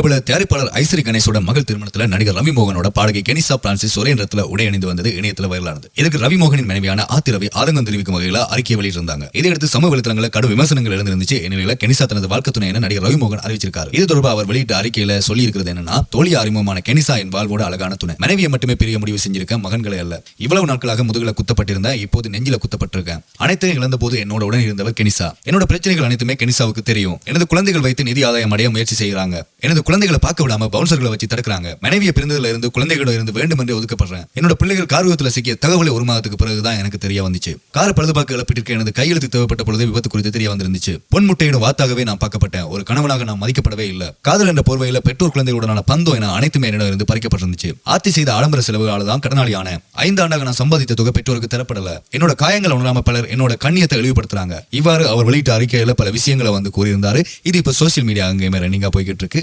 பிரபல தயாரிப்பாளர் ஐஸ்வரி கணேசோட மகள் திருமணத்துல நடிகர் ரவி மோகனோட பாடகி கெனிசா பிரான்சிஸ் ஒரே நேரத்துல உடை அணிந்து வந்தது இணையத்துல வைரலானது. இதுக்கு ரவி மோகனின் மனைவியான ஆத்தி ரவி ஆதங்கம் தெரிவிக்கும் வகையில அறிக்கை வெளியிட்டிருந்தாங்க. இதையடுத்து சமூக வலைத்தளங்களில் கடும் விமர்சனங்கள் எழுந்திருந்துச்சு. இந்நிலையில கெனிசா தனது வாழ்க்கை துணை என நடிகர் ரவி மோகன் அறிவிச்சிருக்காரு. இது தொடர்பாக அவர் வெளியிட்ட அறிக்கையில சொல்லி இருக்கிறது என்னன்னா தோழி அறிமுகமான கெனிசா என் வாழ்வோட அழகான துணை. மனைவியை மட்டுமே பிரிய முடிவு செஞ்சிருக்க மகன்களை அல்ல. இவ்வளவு நாட்களாக முதுகுல குத்தப்பட்டிருந்த இப்போது நெஞ்சில குத்தப்பட்டிருக்கேன். அனைத்தையும் இழந்த போது என்னோட உடன் இருந்தவர் கெனிசா. என்னோட பிரச்சனைகள் அனைத்துமே கெனிசாவுக்கு தெரியும். எனது குழந்தைகள் வைத்து நிதி ஆதாயம் அடைய முயற்சி செய்கிறாங்க எனது குழந்தைகளை பார்க்க விடாம பவுன்சர்களை வச்சு தடுக்கிறாங்க. மனைவியை பிறந்ததுல இருந்து குழந்தைகளோட இருந்து வேண்டும் என்று ஒதுக்கப்படுறேன். என்னோட பிள்ளைகள் கார் விபத்துல சிக்கிய தகவலை ஒரு மாதத்துக்கு பிறகுதான் எனக்கு தெரிய வந்துச்சு. கார் பழுதுபாக்கு இழப்பிட்டிருக்க எனது கையெழுத்து தேவைப்பட்ட பொழுது விபத்து குறித்து தெரிய வந்திருந்துச்சு. பொன் முட்டையிடும் வாத்தாகவே நான் பார்க்கப்பட்டேன். ஒரு கணவனாக நான் மதிக்கப்படவே இல்லை. காதல் என்ற போர்வையில பெற்றோர் குழந்தைகளுடனான பந்தம் என அனைத்துமே என்னிடம் இருந்து பறிக்கப்பட்டிருந்துச்சு. ஆத்தி செய்த ஆடம்பர செலவுகளால் தான் கடனாளியான ஐந்து ஆண்டாக நான் சம்பாதித்த தொகை பெற்றோருக்கு தரப்படல. என்னோட காயங்கள் உணராம பலர் என்னோட கண்ணியத்தை இழிவுபடுத்துறாங்க. இவ்வாறு அவர் வெளியிட்ட அறிக்கையில பல விஷயங்களை வந்து கூறியிருந்தாரு. இது இப்ப சோசியல் மீடியா அங்கேயுமே ரன்னிங்கா போய்கிட்டு இருக்கு.